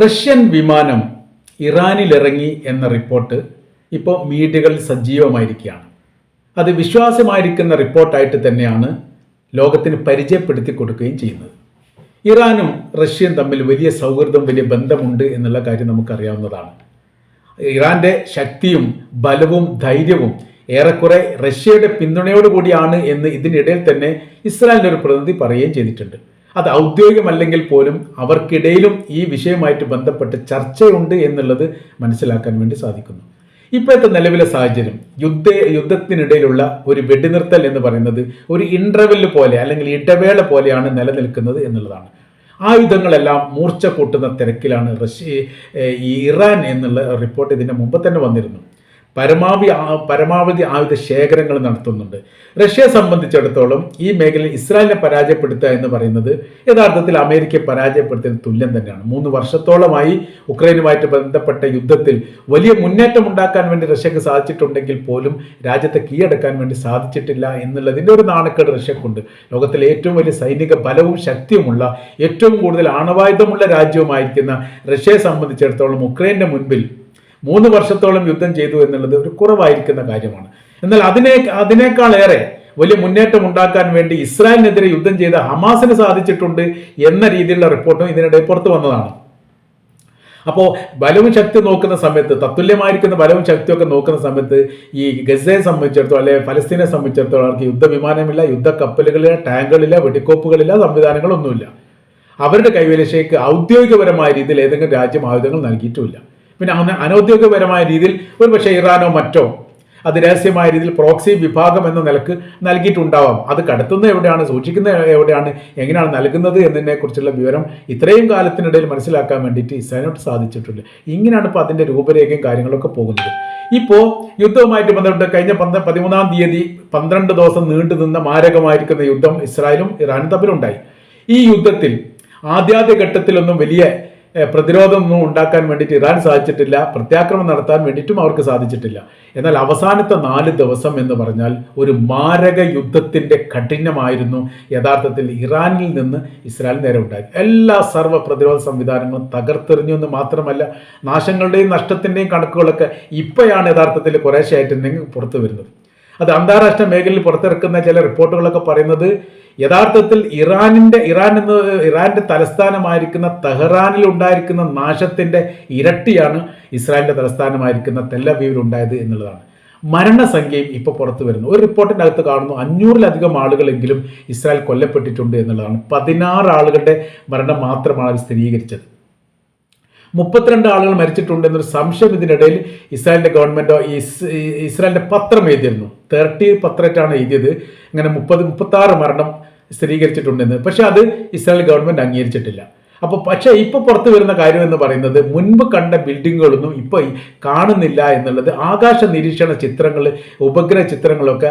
Russian വിമാനം ഇറാനിലിറങ്ങി എന്ന report ഇപ്പോൾ മീഡിയകളിൽ സജീവമായിരിക്കുകയാണ്. അത് വിശ്വാസമായിരിക്കുന്ന റിപ്പോർട്ടായിട്ട് തന്നെയാണ് ലോകത്തിന് പരിചയപ്പെടുത്തി കൊടുക്കുകയും ചെയ്യുന്നത്. ഇറാനും റഷ്യയും തമ്മിൽ വലിയ സൗഹൃദം വലിയ ബന്ധമുണ്ട് എന്നുള്ള കാര്യം നമുക്കറിയാവുന്നതാണ്. ഇറാന്റെ ശക്തിയും ബലവും ധൈര്യവും ഏറെക്കുറെ റഷ്യയുടെ പിന്തുണയോടുകൂടിയാണ് എന്ന് ഇതിനിടയിൽ തന്നെ ഇസ്രായേലിന്റെ ഒരു പ്രതിനിധി പറയുകയും ചെയ്തിട്ടുണ്ട്. അത് ഔദ്യോഗികമല്ലെങ്കിൽ പോലും അവർക്കിടയിലും ഈ വിഷയമായിട്ട് ബന്ധപ്പെട്ട് ചർച്ചയുണ്ട് എന്നുള്ളത് മനസ്സിലാക്കാൻ വേണ്ടി സാധിക്കുന്നു. ഇപ്പോഴത്തെ നിലവിലെ സാഹചര്യം യുദ്ധ യുദ്ധത്തിനിടയിലുള്ള ഒരു വെടിനിർത്തൽ എന്ന് പറയുന്നത് ഒരു ഇന്റർവെൽ പോലെ അല്ലെങ്കിൽ ഇടവേള പോലെയാണ് നിലനിൽക്കുന്നത് എന്നുള്ളതാണ്. ആയുധങ്ങളെല്ലാം മൂർച്ച കൂട്ടുന്ന തിരക്കിലാണ് റഷ്യ ഈ ഇറാൻ എന്നുള്ള റിപ്പോർട്ട് ഇതിന്റെ മുമ്പ് തന്നെ വന്നിരുന്നു. പരമാവധി പരമാവധി ആയുധ ശേഖരങ്ങൾ നടത്തുന്നുണ്ട്. റഷ്യയെ സംബന്ധിച്ചിടത്തോളം ഈ മേഖലയിൽ ഇസ്രായേലിനെ പരാജയപ്പെടുത്തുക എന്ന് പറയുന്നത് യഥാർത്ഥത്തിൽ അമേരിക്കയെ പരാജയപ്പെടുത്തുന്നതിന് തുല്യം തന്നെയാണ്. മൂന്ന് വർഷത്തോളമായി ഉക്രൈനുമായിട്ട് ബന്ധപ്പെട്ട യുദ്ധത്തിൽ വലിയ മുന്നേറ്റം ഉണ്ടാക്കാൻ വേണ്ടി റഷ്യക്ക് സാധിച്ചിട്ടുണ്ടെങ്കിൽ പോലും രാജ്യത്തെ കീഴടക്കാൻ വേണ്ടി സാധിച്ചിട്ടില്ല എന്നുള്ളതിന്റെ ഒരു നാണക്കേട് റഷ്യക്കുണ്ട്. ലോകത്തിലെ ഏറ്റവും വലിയ സൈനിക ബലവും ശക്തിയുമുള്ള ഏറ്റവും കൂടുതൽ ആണവായുധമുള്ള രാജ്യവുമായിരിക്കുന്ന റഷ്യയെ സംബന്ധിച്ചിടത്തോളം ഉക്രൈന്റെ മുൻപിൽ മൂന്ന് വർഷത്തോളം യുദ്ധം ചെയ്തു എന്നുള്ളത് ഒരു കുറവായിരിക്കുന്ന കാര്യമാണ്. എന്നാൽ അതിനെ അതിനേക്കാളേറെ വലിയ മുന്നേറ്റം ഉണ്ടാക്കാൻ വേണ്ടി ഇസ്രായേലിനെതിരെ യുദ്ധം ചെയ്ത ഹമാസിന് സാധിച്ചിട്ടുണ്ട് എന്ന രീതിയിലുള്ള റിപ്പോർട്ടും ഇതിനിടെ പുറത്തു വന്നതാണ്. അപ്പോൾ ബലവും ശക്തി നോക്കുന്ന സമയത്ത് തത്തുല്യമായിരിക്കുന്ന ബലവും ശക്തിയൊക്കെ നോക്കുന്ന സമയത്ത് ഈ ഗസയെ സംബന്ധിച്ചിടത്തോളം അല്ലെ ഫലസ്തീനെ സംബന്ധിച്ചിടത്തോളം അവർക്ക് യുദ്ധവിമാനമില്ല യുദ്ധ കപ്പലുകളില്ല ടാങ്കുകളില്ല വെടിക്കോപ്പുകളില്ല സംവിധാനങ്ങളൊന്നുമില്ല. അവരുടെ കൈവശേക്ക് ഔദ്യോഗികപരമായ രീതിയിൽ ഏതെങ്കിലും രാജ്യം ആയുധങ്ങൾ നൽകിയിട്ടുമില്ല. പിന്നെ അന- അനൗദ്യോഗികപരമായ രീതിയിൽ ഒരു പക്ഷേ ഇറാനോ മറ്റോ അത് രഹസ്യമായ രീതിയിൽ പ്രോക്സി വിഭാഗം എന്ന നിലയ്ക്ക് നൽകിയിട്ടുണ്ടാവാം. അത് കടത്തുന്നത് എവിടെയാണ് സൂക്ഷിക്കുന്നത് എവിടെയാണ് എങ്ങനെയാണ് നൽകുന്നത് എന്നതിനെ കുറിച്ചുള്ള വിവരം ഇത്രയും കാലത്തിനിടയിൽ മനസ്സിലാക്കാൻ വേണ്ടിയിട്ട് ഇസ്രായേലിനോട് സാധിച്ചിട്ടുണ്ട്. ഇങ്ങനെയാണ് ഇപ്പോൾ അതിന്റെ രൂപരേഖയും കാര്യങ്ങളൊക്കെ പോകുന്നത്. ഇപ്പോൾ യുദ്ധവുമായിട്ട് ബന്ധപ്പെട്ട് കഴിഞ്ഞ പന്ത്ര പതിമൂന്നാം തീയതി പന്ത്രണ്ട് ദിവസം നീണ്ടു നിന്ന മാരകമായിരിക്കുന്ന യുദ്ധം ഇസ്രായേലും ഇറാനും തമ്മിലുണ്ടായി. ഈ യുദ്ധത്തിൽ ആദ്യാദ്യ ഘട്ടത്തിലൊന്നും വലിയ പ്രതിരോധമൊന്നും ഉണ്ടാക്കാൻ വേണ്ടിയിട്ട് ഇറാൻ സാധിച്ചിട്ടില്ല പ്രത്യാക്രമണം നടത്താൻ വേണ്ടിയിട്ടും അവർക്ക് സാധിച്ചിട്ടില്ല. എന്നാൽ അവസാനത്തെ നാല് ദിവസം എന്ന് പറഞ്ഞാൽ ഒരു മാരക യുദ്ധത്തിന്റെ കഠിനമായിരുന്നു. യഥാർത്ഥത്തിൽ ഇറാനിൽ നിന്ന് ഇസ്രായേൽ നേരെ ഉണ്ടായി. എല്ലാ സർവ പ്രതിരോധ സംവിധാനങ്ങളും തകർത്തെറിഞ്ഞു എന്ന് മാത്രമല്ല നാശങ്ങളുടെയും നഷ്ടത്തിന്റെയും കണക്കുകളൊക്കെ ഇപ്പോഴാണ് യഥാർത്ഥത്തിൽ കുറേശ്ശെയായിട്ടുണ്ടെങ്കിൽ പുറത്തു വരുന്നത്. അത് അന്താരാഷ്ട്ര മേഖലയിൽ പുറത്തിറക്കുന്ന ചില റിപ്പോർട്ടുകളൊക്കെ പറയുന്നത് യഥാർത്ഥത്തിൽ ഇറാനിന്റെ ഇറാൻ എന്ന് ഇറാന്റെ തലസ്ഥാനമായിരിക്കുന്ന തെഹ്റാനിൽ ഉണ്ടായിരിക്കുന്ന നാശത്തിന്റെ ഇരട്ടിയാണ് ഇസ്രായേലിന്റെ തലസ്ഥാനമായിരിക്കുന്ന തെല്ലവീവിൽ ഉണ്ടായത് എന്നുള്ളതാണ്. മരണസംഖ്യയും ഇപ്പോൾ പുറത്തു വരുന്നു. ഒരു റിപ്പോർട്ടിന്റെ അകത്ത് കാണുന്നു അഞ്ഞൂറിലധികം ആളുകളെങ്കിലും ഇസ്രായേൽ കൊല്ലപ്പെട്ടിട്ടുണ്ട് എന്നുള്ളതാണ്. പതിനാറ് ആളുകളുടെ മരണം മാത്രമാണ് അവർ സ്ഥിരീകരിച്ചത്. മുപ്പത്തിരണ്ട് ആളുകൾ മരിച്ചിട്ടുണ്ട് എന്നൊരു സംശയം ഇതിനിടയിൽ ഇസ്രായേലിന്റെ ഇസ് ഇസ്രായേലിന്റെ പത്രം എഴുതിയിരുന്നു. തേർട്ടി പത്രറ്റാണ് എഴുതിയത്. ഇങ്ങനെ മുപ്പത് മുപ്പത്താറ് മരണം സ്ഥിരീകരിച്ചിട്ടുണ്ടെന്ന്. പക്ഷേ അത് ഇസ്രായേൽ ഗവൺമെന്റ് അംഗീകരിച്ചിട്ടില്ല. അപ്പോൾ പക്ഷേ ഇപ്പോൾ പുറത്തു വരുന്ന കാര്യം എന്ന് പറയുന്നത് മുൻപ് കണ്ട ബിൽഡിങ്ങുകളൊന്നും ഇപ്പോൾ കാണുന്നില്ല എന്നുള്ളത് ആകാശ നിരീക്ഷണ ചിത്രങ്ങൾ ഉപഗ്രഹ ചിത്രങ്ങളൊക്കെ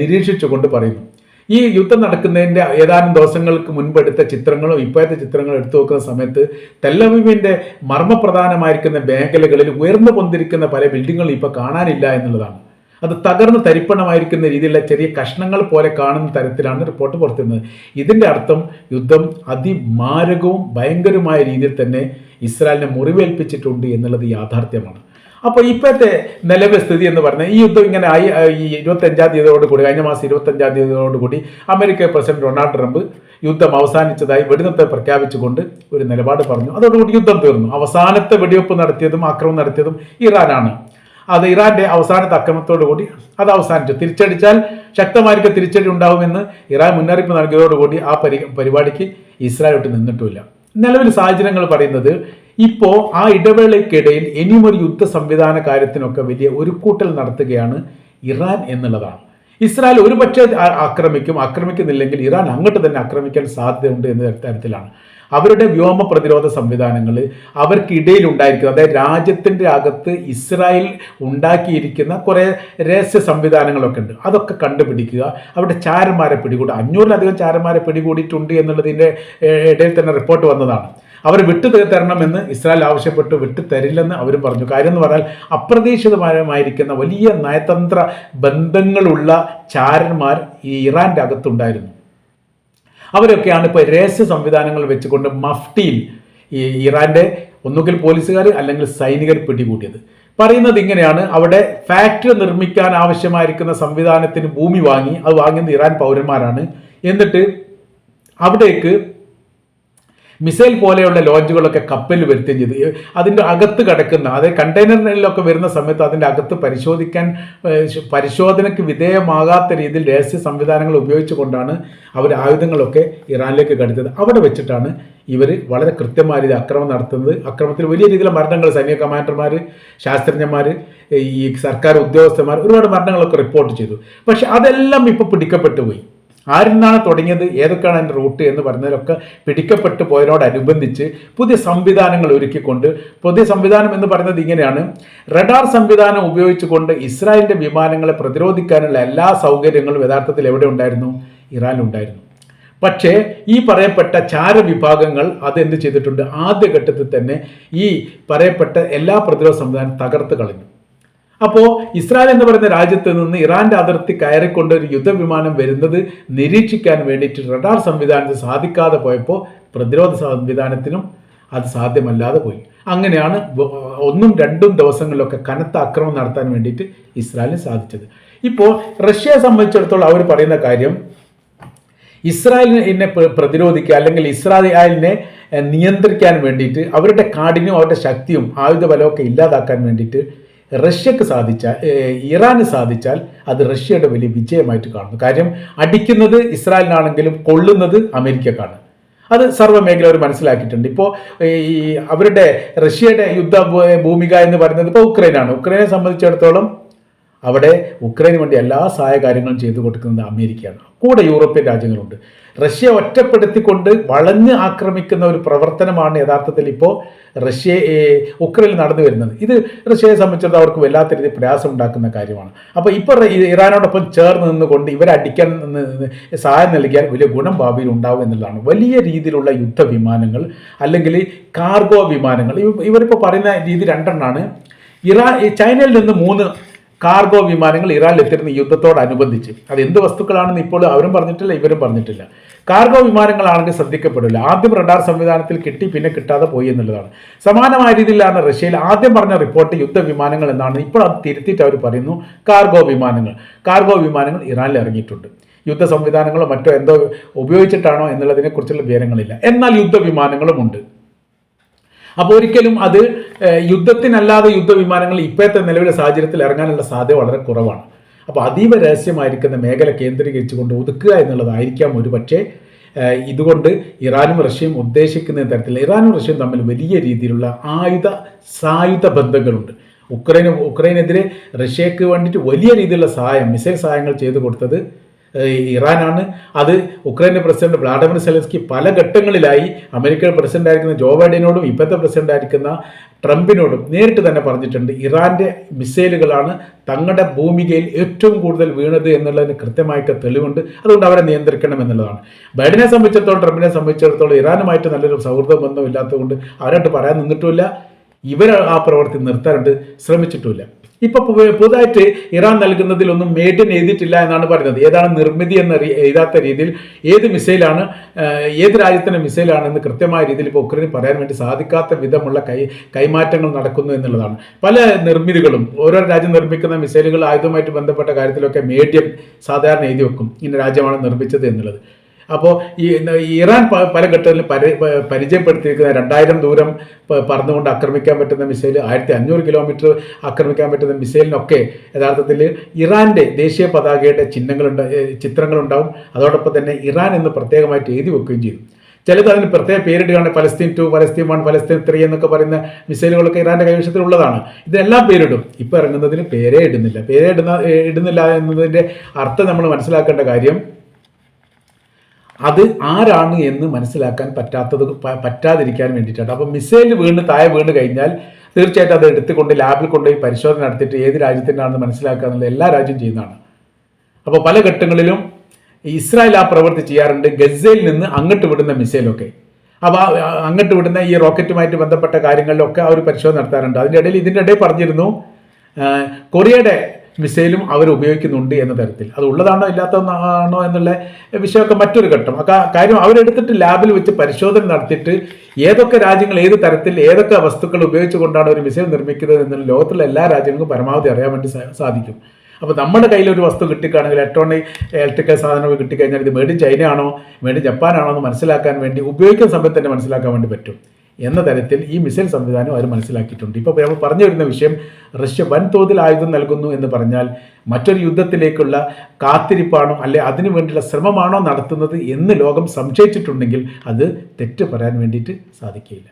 നിരീക്ഷിച്ചുകൊണ്ട് പറയുന്നു. ഈ യുദ്ധം നടക്കുന്നതിന്റെ ഏതാനും ദിവസങ്ങൾക്ക് മുൻപ് എടുത്ത ചിത്രങ്ങളും ഇപ്പോഴത്തെ ചിത്രങ്ങളും എടുത്തു നോക്കുന്ന സമയത്ത് തെല്ലവിവിന്റെ മർമ്മപ്രധാനമായിരിക്കുന്ന മേഖലകളിൽ ഉയർന്നു പൊന്തിരിക്കുന്ന പല ബിൽഡിങ്ങുകളും ഇപ്പോൾ കാണാനില്ല എന്നുള്ളതാണ്. അത് തകർന്ന് തരിപ്പണമായിരിക്കുന്ന രീതിയിലുള്ള ചെറിയ കഷ്ണങ്ങൾ പോലെ കാണുന്ന തരത്തിലാണ് റിപ്പോർട്ട് പുറത്തുന്നത് ഇതിന്റെ അർത്ഥം യുദ്ധം അതിമാരകവും ഭയങ്കരമായ രീതിയിൽ തന്നെ ഇസ്രായേലിനെ മുറിവേൽപ്പിച്ചിട്ടുണ്ട് എന്നുള്ളത് യാഥാർത്ഥ്യമാണ്. അപ്പോൾ ഇപ്പോഴത്തെ നിലവിലെ സ്ഥിതി എന്ന് പറഞ്ഞാൽ ഈ യുദ്ധം ഇങ്ങനെ ആയി ഈ ഇരുപത്തഞ്ചാം തീയതിയോട് കൂടി കഴിഞ്ഞ മാസം ഇരുപത്തഞ്ചാം തീയതിയോട് കൂടി അമേരിക്ക പ്രസിഡന്റ് ഡൊണാൾഡ് ട്രംപ് യുദ്ധം അവസാനിച്ചതായി വെടിനിർത്തൽ പ്രഖ്യാപിച്ചുകൊണ്ട് ഒരു നിലപാട് പറഞ്ഞു. അതോടുകൂടി യുദ്ധം തീർന്നു. അവസാനത്തെ വെടിവെപ്പ് നടത്തിയതും ആക്രമണം നടത്തിയതും ഇറാനാണ്. അത് ഇറാന്റെ അവസാനത്തെ ആക്രമണത്തോടു കൂടി അത് അവസാനിച്ചു. തിരിച്ചടിച്ചാൽ ശക്തമായിരിക്കും തിരിച്ചടി ഉണ്ടാവുമെന്ന് ഇറാൻ മുന്നറിയിപ്പ് നൽകിയതോടുകൂടി ആ പരി പരിപാടിക്ക് ഇസ്രായേൽ ഒട്ട് നിന്നിട്ടുമില്ല. നിലവിൽ സാഹചര്യങ്ങൾ പറയുന്നത് ഇപ്പോൾ ആ ഇടവേളയ്ക്കിടയിൽ ഇനിയും ഒരു യുദ്ധ സംവിധാന കാര്യത്തിനൊക്കെ വലിയ ഒരു കൂട്ടൽ നടത്തുകയാണ് ഇറാൻ എന്നുള്ളതാണ്. ഇസ്രായേൽ ഒരുപക്ഷെ ആക്രമിക്കും ആക്രമിക്കുന്നില്ലെങ്കിൽ ഇറാൻ അങ്ങോട്ട് തന്നെ ആക്രമിക്കാൻ സാധ്യതയുണ്ട് എന്ന തരത്തിലാണ്. അവരുടെ വ്യോമ പ്രതിരോധ സംവിധാനങ്ങൾ അവർക്കിടയിൽ ഉണ്ടായിരിക്കുന്ന അതായത് രാജ്യത്തിന്റെ അകത്ത് ഇസ്രായേൽ ഉണ്ടാക്കിയിരിക്കുന്ന കുറേ രഹസ്യ സംവിധാനങ്ങളൊക്കെ ഉണ്ട്. അതൊക്കെ കണ്ടുപിടിക്കുക. അവരുടെ ചാരന്മാരെ പിടികൂടുക. അഞ്ഞൂറിലധികം ചാരന്മാരെ പിടികൂടിയിട്ടുണ്ട് എന്നുള്ളതിന്റെ ഇടയിൽ തന്നെ റിപ്പോർട്ട് വന്നതാണ്. അവർ വിട്ടു തരണമെന്ന് ഇസ്രായേൽ ആവശ്യപ്പെട്ടു. വിട്ടു തരില്ലെന്ന് അവരും പറഞ്ഞു. കാര്യം എന്ന് പറഞ്ഞാൽ അപ്രതീക്ഷിതമായിരിക്കുന്ന വലിയ നയതന്ത്ര ബന്ധങ്ങളുള്ള ചാരന്മാർ ഈ ഇറാന്റെ അകത്തുണ്ടായിരുന്നു. അവരൊക്കെയാണ് ഇപ്പോൾ രഹസ്യ സംവിധാനങ്ങൾ വെച്ചുകൊണ്ട് മഫ്റ്റിയിൽ ഈ ഇറാന്റെ ഒന്നുകിൽ പോലീസുകാർ അല്ലെങ്കിൽ സൈനികർ പിടികൂടിയത്. പറയുന്നത് ഇങ്ങനെയാണ് അവിടെ ഫാക്ടറി നിർമ്മിക്കാൻ ആവശ്യമായിരിക്കുന്ന സംവിധാനത്തിന് ഭൂമി വാങ്ങി അത് വാങ്ങുന്നത് ഇറാൻ പൗരന്മാരാണ്. എന്നിട്ട് അവിടേക്ക് മിസൈൽ പോലെയുള്ള ലോഞ്ചുകളൊക്കെ കപ്പലിൽ വരുത്തുകയും ചെയ്തു. അതിന്റെ അകത്ത് കിടക്കുന്ന അതായത് കണ്ടെയ്നറിലൊക്കെ വരുന്ന സമയത്ത് അതിന്റെ അകത്ത് പരിശോധിക്കാൻ പരിശോധനയ്ക്ക് വിധേയമാകാത്ത രീതിയിൽ രഹസ്യ സംവിധാനങ്ങൾ ഉപയോഗിച്ചുകൊണ്ടാണ് അവർ ആയുധങ്ങളൊക്കെ ഇറാനിലേക്ക് കടത്തിയത്. അവിടെ വെച്ചിട്ടാണ് ഇവർ വളരെ കൃത്യമായ രീതിയിൽ അക്രമം നടത്തുന്നത്. അക്രമത്തിൽ വലിയ രീതിയിലുള്ള മരണങ്ങൾ സൈനിക കമാൻഡർമാർ ശാസ്ത്രജ്ഞന്മാർ ഈ സർക്കാർ ഉദ്യോഗസ്ഥന്മാർ ഒരുപാട് മരണങ്ങളൊക്കെ റിപ്പോർട്ട് ചെയ്തു. പക്ഷെ അതെല്ലാം ഇപ്പോൾ പിടിക്കപ്പെട്ടു പോയി. ആരിൽ നിന്നാണ് തുടങ്ങിയത്? ഏതൊക്കെയാണ് അതിന്റെ റൂട്ട് എന്ന് പറഞ്ഞതിലൊക്കെ പിടിക്കപ്പെട്ടു പോയതിനോടനുബന്ധിച്ച് പുതിയ സംവിധാനങ്ങൾ ഒരുക്കിക്കൊണ്ട് പുതിയ സംവിധാനം എന്ന് പറയുന്നത് ഇങ്ങനെയാണ്. റഡാർ സംവിധാനം ഉപയോഗിച്ചുകൊണ്ട് ഇസ്രായേലിന്റെ വിമാനങ്ങളെ പ്രതിരോധിക്കാനുള്ള എല്ലാ സൗകര്യങ്ങളും യഥാർത്ഥത്തിൽ എവിടെ ഉണ്ടായിരുന്നു? ഇറാനിലുണ്ടായിരുന്നു. പക്ഷേ ഈ പറയപ്പെട്ട ചാരവിഭാഗങ്ങൾ അത് എന്ത് ചെയ്തിട്ടുണ്ട്? ആദ്യഘട്ടത്തിൽ തന്നെ ഈ പറയപ്പെട്ട എല്ലാ പ്രതിരോധ സംവിധാനം തകർത്ത് കളഞ്ഞു. അപ്പോൾ ഇസ്രായേൽ എന്ന് പറയുന്ന രാജ്യത്ത് നിന്ന് ഇറാന്റെ അതിർത്തി കയറിക്കൊണ്ട് ഒരു യുദ്ധവിമാനം വരുന്നത് നിരീക്ഷിക്കാൻ വേണ്ടിയിട്ട് റഡാർ സംവിധാനത്തിന് സാധിക്കാതെ പോയപ്പോൾ പ്രതിരോധ സംവിധാനത്തിനും അത് സാധ്യമല്ലാതെ പോയി. അങ്ങനെയാണ് ഒന്നും രണ്ടും ദിവസങ്ങളിലൊക്കെ കനത്ത ആക്രമണം നടത്താൻ വേണ്ടിയിട്ട് ഇസ്രായേലിന് സാധിച്ചത്. ഇപ്പോൾ റഷ്യയെ സംബന്ധിച്ചിടത്തോളം അവർ പറയുന്ന കാര്യം ഇസ്രായേലിനെ പ്ര- പ്രതിരോധിക്കുക അല്ലെങ്കിൽ ഇസ്രായേലിനെ നിയന്ത്രിക്കാൻ വേണ്ടിയിട്ട് അവരുടെ കാടിനും അവരുടെ ശക്തിയും ആയുധബലമൊക്കെ ഇല്ലാതാക്കാൻ വേണ്ടിയിട്ട് റഷ്യക്ക് സാധിച്ചാൽ ഇറാന് സാധിച്ചാൽ അത് റഷ്യയുടെ വലിയ വിജയമായിട്ട് കാണുന്നു. കാര്യം അടിക്കുന്നത് ഇസ്രായേലിനാണെങ്കിലും കൊള്ളുന്നത് അമേരിക്കക്കാണ്. അത് സർവമേഖല അവർ മനസ്സിലാക്കിയിട്ടുണ്ട്. ഇപ്പോൾ ഈ അവരുടെ റഷ്യയുടെ യുദ്ധ ഭൂമിക എന്ന് പറയുന്നത് ഇപ്പോൾ ഉക്രൈനാണ്. ഉക്രൈനെ സംബന്ധിച്ചിടത്തോളം അവിടെ ഉക്രൈന് വേണ്ടി എല്ലാ സഹായ കാര്യങ്ങളും ചെയ്തു കൊടുക്കുന്നത് അമേരിക്കയാണ്. കൂടെ യൂറോപ്യൻ രാജ്യങ്ങളുണ്ട്. റഷ്യ ഒറ്റപ്പെടുത്തിക്കൊണ്ട് വളഞ്ഞ് ആക്രമിക്കുന്ന ഒരു പ്രവർത്തനമാണ് യഥാർത്ഥത്തിൽ ഇപ്പോൾ റഷ്യ ഉക്രൈനിൽ നടന്നു വരുന്നത്. ഇത് റഷ്യയെ സംബന്ധിച്ചിടത്തോളം അവർക്ക് വല്ലാത്ത രീതിയിൽ പ്രയാസം ഉണ്ടാക്കുന്ന കാര്യമാണ് അപ്പോൾ ഇപ്പോൾ ഇറാനോടൊപ്പം ചേർന്ന് നിന്നുകൊണ്ട് ഇവരെ അടിക്കാൻ സഹായം നൽകിയാൽ വലിയ ഗുണം ഭാവിയിൽ ഉണ്ടാവും എന്നുള്ളതാണ്. വലിയ രീതിയിലുള്ള യുദ്ധ വിമാനങ്ങൾ അല്ലെങ്കിൽ കാർഗോ വിമാനങ്ങൾ. ഇവ- ഇവരിപ്പോൾ പറയുന്ന രീതി രണ്ടെണ്ണമാണ് ഇറാൻ ചൈനയിൽ നിന്ന് മൂന്ന് കാർഗോ വിമാനങ്ങൾ ഇറാനിൽ എത്തിയിരുന്ന യുദ്ധത്തോടനുബന്ധിച്ച്. അത് എന്ത് വസ്തുക്കളാണെന്ന് ഇപ്പോൾ അവരും പറഞ്ഞിട്ടില്ല ഇവരും പറഞ്ഞിട്ടില്ല. കാർഗോ വിമാനങ്ങളാണെങ്കിൽ ശ്രദ്ധിക്കപ്പെടില്ല. ആദ്യം റഡാർ സംവിധാനത്തിൽ കിട്ടി പിന്നെ കിട്ടാതെ പോയി എന്നുള്ളതാണ്. സമാനമായ രീതിയിലാണ് റഷ്യയിൽ ആദ്യം പറഞ്ഞ റിപ്പോർട്ട് യുദ്ധ വിമാനങ്ങൾ എന്നാണ്. ഇപ്പോൾ അത് തിരുത്തിയിട്ട് അവർ പറയുന്നു കാർഗോ വിമാനങ്ങൾ. കാർഗോ വിമാനങ്ങൾ ഇറാനിൽ ഇറങ്ങിയിട്ടുണ്ട്. യുദ്ധ സംവിധാനങ്ങളോ മറ്റോ എന്തോ ഉപയോഗിച്ചിട്ടാണോ എന്നുള്ളതിനെക്കുറിച്ചുള്ള വിവരങ്ങളില്ല. എന്നാൽ യുദ്ധവിമാനങ്ങളും ഉണ്ട്. അപ്പോൾ ഒരിക്കലും അത് യുദ്ധത്തിനല്ലാതെ യുദ്ധവിമാനങ്ങൾ ഇപ്പോഴത്തെ നിലവിലെ സാഹചര്യത്തിൽ ഇറങ്ങാനുള്ള സാധ്യത വളരെ കുറവാണ്. അപ്പോൾ അതീവ രഹസ്യമായിരിക്കുന്ന മേഖല കേന്ദ്രീകരിച്ചുകൊണ്ട് ഒതുക്കുക എന്നുള്ളതായിരിക്കാം ഒരു പക്ഷേ ഇതുകൊണ്ട് ഇറാനും റഷ്യയും ഉദ്ദേശിക്കുന്ന തരത്തിൽ ഇറാനും റഷ്യയും തമ്മിൽ വലിയ രീതിയിലുള്ള ആയുധ സായുധ ബന്ധങ്ങളുണ്ട്. ഉക്രൈന് ഉക്രൈനെതിരെ റഷ്യക്ക് വേണ്ടിയിട്ട് വലിയ രീതിയിലുള്ള സഹായം മിസൈൽ സഹായങ്ങൾ ചെയ്തു കൊടുത്തത് ഇറാനാണ്. അത് ഉക്രൈന്റെ പ്രസിഡന്റ് വ്ളാഡിമിർ സെലൻസ്കി പല ഘട്ടങ്ങളിലായി അമേരിക്കൻ പ്രസിഡന്റ് ആയിരിക്കുന്ന ജോ ബൈഡനോടും ഇപ്പോഴത്തെ പ്രസിഡന്റ് ആയിരിക്കുന്ന ട്രംപിനോടും നേരിട്ട് തന്നെ പറഞ്ഞിട്ടുണ്ട് ഇറാന്റെ മിസൈലുകളാണ് തങ്ങളുടെ ഭൂമികയിൽ ഏറ്റവും കൂടുതൽ വീണത് എന്നുള്ളതിന് കൃത്യമായിട്ട് തെളിവുണ്ട്. അതുകൊണ്ട് അവരെ നിയന്ത്രിക്കണം എന്നുള്ളതാണ്. ബൈഡനെ സംബന്ധിച്ചിടത്തോളം ട്രംപിനെ സംബന്ധിച്ചിടത്തോളം ഇറാനുമായിട്ട് നല്ലൊരു സൗഹൃദ ബന്ധം ഇല്ലാത്തതുകൊണ്ട് അവരായിട്ട് പറയാൻ നിന്നിട്ടുമില്ല. ഇവർ ആ പ്രവർത്തി നിർത്താനായിട്ട് ശ്രമിച്ചിട്ടുമില്ല. ഇപ്പൊ പുതുതായിട്ട് ഇറാൻ നൽകുന്നതിലൊന്നും മേഡ് ഇൻ എഴുതിയിട്ടില്ല എന്നാണ് പറയുന്നത്. ഏതാണ് നിർമ്മിതി എന്ന എഴുതാത്ത രീതിയിൽ ഏത് മിസൈലാണ് ഏത് രാജ്യത്തിന്റെ മിസൈലാണെന്ന് കൃത്യമായ രീതിയിൽ ഇപ്പോൾ ഉക്രൈന് പറയാൻ വേണ്ടി സാധിക്കാത്ത വിധമുള്ള കൈ കൈമാറ്റങ്ങൾ നടക്കുന്നു എന്നുള്ളതാണ്. പല നിർമ്മിതികളും ഓരോ രാജ്യം നിർമ്മിക്കുന്ന മിസൈലുകൾ ആയുധവുമായിട്ട് ബന്ധപ്പെട്ട കാര്യത്തിലൊക്കെ മീഡിയം സാധാരണ എഴുതി വെക്കും. ഇന്ന രാജ്യമാണ് നിർമ്മിച്ചത് എന്നുള്ളത്. അപ്പോൾ ഈ ഇറാൻ പല ഘട്ടങ്ങളിൽ പരി പരിചയപ്പെടുത്തിയിരിക്കുന്ന രണ്ടായിരം ദൂരം പറന്നുകൊണ്ട് ആക്രമിക്കാൻ പറ്റുന്ന മിസൈൽ ആയിരത്തി അഞ്ഞൂറ് കിലോമീറ്റർ ആക്രമിക്കാൻ പറ്റുന്ന മിസൈലിനൊക്കെ യഥാർത്ഥത്തിൽ ഇറാന്റെ ദേശീയ പതാകയുടെ ചിഹ്നങ്ങളുണ്ട് ചിത്രങ്ങളുണ്ടാവും. അതോടൊപ്പം തന്നെ ഇറാൻ എന്ന് പ്രത്യേകമായിട്ട് എഴുതി വെക്കുകയും ചെയ്യും ചിലത് അതിന് പ്രത്യേക പേരിടുകയാണ്. ഫലസ്തീൻ ടു ഫലസ്തീൻ വൺ ഫലസ്തീൻ ത്രീ എന്നൊക്കെ പറയുന്ന മിസൈലുകളൊക്കെ ഇറാന്റെ കൈവശത്തിലുള്ളതാണ്. ഇതെല്ലാം പേരിടും. ഇപ്പോൾ ഇറങ്ങുന്നതിന് പേരേ ഇടുന്നില്ല. പേരേ ഇടുന്ന ഇടുന്നില്ല എന്നതിന്റെ അർത്ഥം നമ്മൾ മനസ്സിലാക്കേണ്ട കാര്യം അത് ആരാണ് എന്ന് മനസ്സിലാക്കാൻ പറ്റാത്തത് പറ്റാതിരിക്കാൻ വേണ്ടിയിട്ടാണ്. അപ്പോൾ മിസൈൽ വീണ് താഴെ വീണ് കഴിഞ്ഞാൽ തീർച്ചയായിട്ടും അത് എടുത്തുകൊണ്ട് ലാബിൽ കൊണ്ടുപോയി പരിശോധന നടത്തിയിട്ട് ഏത് രാജ്യത്തിനാണെന്ന് മനസ്സിലാക്കുക എന്നുള്ളത് എല്ലാ രാജ്യവും ചെയ്യുന്നതാണ്. അപ്പോൾ പല ഘട്ടങ്ങളിലും ഇസ്രായേൽ ആ പ്രവൃത്തി ചെയ്യാറുണ്ട്. ഗസയിൽ നിന്ന് അങ്ങോട്ട് വിടുന്ന മിസൈലൊക്കെ അപ്പോൾ അങ്ങോട്ട് വിടുന്ന ഈ റോക്കറ്റുമായിട്ട് ബന്ധപ്പെട്ട കാര്യങ്ങളിലൊക്കെ അവർ പരിശോധന നടത്താറുണ്ട്. അതിന്റെ ഇടയിൽ ഇതിന്റെ ഇടയിൽ പറഞ്ഞിരുന്നു കൊറിയയുടെ മിസൈലും അവർ ഉപയോഗിക്കുന്നുണ്ട് എന്ന തരത്തിൽ. അത് ഉള്ളതാണോ ഇല്ലാത്തതാണോ എന്നുള്ള വിഷയമൊക്കെ മറ്റൊരു ഘട്ടം. ആ കാര്യം അവരെടുത്തിട്ട് ലാബിൽ വെച്ച് പരിശോധന നടത്തിയിട്ട് ഏതൊക്കെ രാജ്യങ്ങൾ ഏത് തരത്തിൽ ഏതൊക്കെ വസ്തുക്കൾ ഉപയോഗിച്ചുകൊണ്ടാണ് ഒരു മിസൈൽ നിർമ്മിക്കുന്നത് എന്നുള്ള ലോകത്തിലെ എല്ലാ രാജ്യങ്ങൾക്കും പരമാവധി അറിയാൻ വേണ്ടി സാധിക്കും. അപ്പോൾ നമ്മുടെ കയ്യിൽ ഒരു വസ്തു കിട്ടിക്കാണെങ്കിൽ ഇലക്ട്രോണിക് ഇലക്ട്രിക്കൽ സാധനങ്ങൾ കിട്ടിക്കഴിഞ്ഞാൽ ഇത് മേഡ് ചൈനയാണോ മേഡ് ജപ്പാനാണോ എന്ന് മനസ്സിലാക്കാൻ വേണ്ടി ഉപയോഗിക്കുന്ന സമയത്ത് തന്നെ മനസ്സിലാക്കാൻ വേണ്ടി പറ്റും. എന്ന തരത്തിൽ ഈ മിസൈൽ സംവിധാനം അവർ മനസ്സിലാക്കിയിട്ടുണ്ട്. ഇപ്പോൾ നമ്മൾ പറഞ്ഞു വരുന്ന വിഷയം റഷ്യ വൻതോതിൽ ആയുധം നൽകുന്നു എന്ന് പറഞ്ഞാൽ മറ്റൊരു യുദ്ധത്തിലേക്കുള്ള കാത്തിരിപ്പാണോ അല്ലെ അതിനു വേണ്ടിയുള്ള ശ്രമമാണോ നടത്തുന്നത് എന്ന് ലോകം സംശയിച്ചിട്ടുണ്ടെങ്കിൽ അത് തെറ്റ് പറയാൻ വേണ്ടിയിട്ട് സാധിക്കില്ല